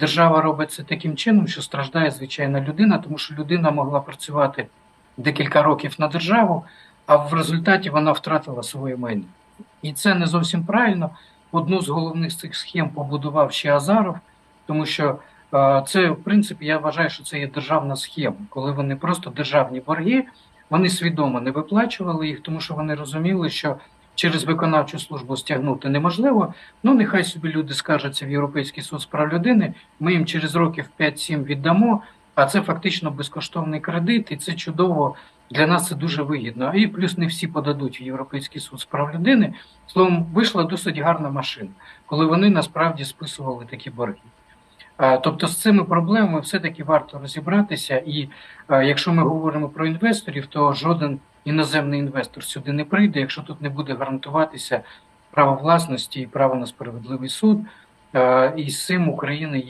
держава робить це таким чином, що страждає звичайна людина, тому що людина могла працювати декілька років на державу, а в результаті вона втратила своє майно. І це не зовсім правильно. Одну з головних цих схем побудував ще Азаров, тому що е, це, в принципі, я вважаю, що це є державна схема, коли вони просто державні борги, вони свідомо не виплачували їх, тому що вони розуміли, що через виконавчу службу стягнути неможливо. Ну, нехай собі люди скаржаться в Європейський суд з прав людини, ми їм через років 5-7 віддамо, а це фактично безкоштовний кредит, і це чудово. Для нас це дуже вигідно. І плюс не всі подадуть в Європейський суд з прав людини. Словом, вийшла досить гарна машина, коли вони насправді списували такі борги. Е, Тобто з цими проблемами все-таки варто розібратися. І е, якщо ми говоримо про інвесторів, то жоден іноземний інвестор сюди не прийде, якщо тут не буде гарантуватися право власності і право на справедливий суд. Е, І з цим України є.